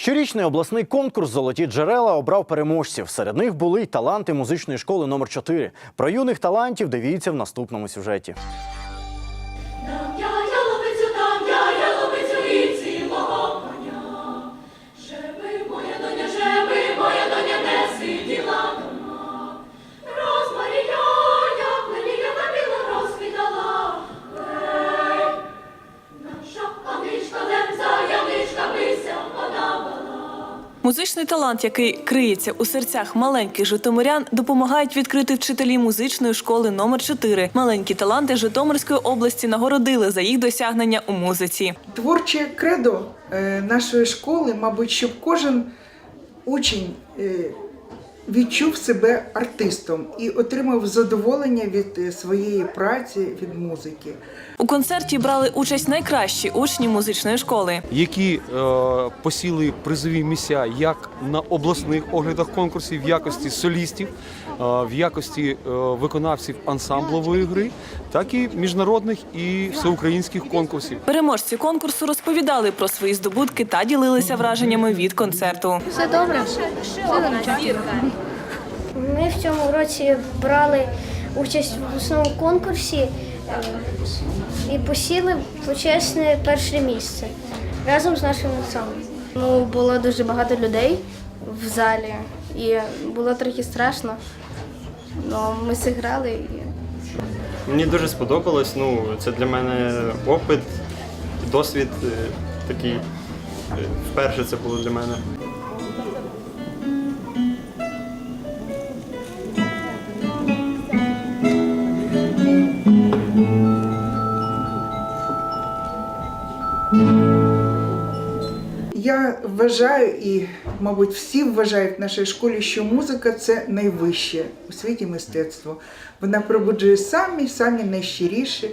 Щорічний обласний конкурс Золоті джерела обрав переможців. Серед них були й таланти музичної школи номер 4 Про юних талантів дивіться в наступному сюжеті. Музичний талант, який криється у серцях маленьких житомирян, допомагають відкрити вчителі музичної школи номер 4 Маленькі таланти Житомирської області нагородили за їх досягнення у музиці. Творче кредо е, нашої школи, мабуть, щоб кожен учень е, відчув себе артистом і отримав задоволення від е, своєї праці, від музики. У концерті брали участь найкращі учні музичної школи. які е, посіли призові місця як на обласних оглядах конкурсів в якості солістів, е, в якості е, виконавців ансамблової гри, так і міжнародних і всеукраїнських конкурсів. Переможці конкурсу розповідали про свої здобутки та ділилися враженнями від концерту. Все добре, все замечательно. Ми в цьому році брали участь в основному конкурсі е, і посіли почесне перше місце разом з нашим ансамблем. Ну, було дуже багато людей в залі, і було трохи страшно. Ну, ми зіграли і Мені дуже сподобалось. Ну, це для мене опит, досвід е, такий. е, Вперше це було для мене. Я вважаю, і, мабуть, всі вважають в нашій школі, що музика це найвище у світі мистецтво. Вона пробуджує самі самі найщиріші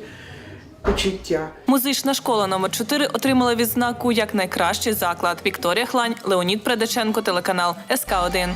почуття. Музична школа номер 4 отримала відзнаку як найкращий заклад. Вікторія Хлань, Леонід Предаченко, телеканал СК 1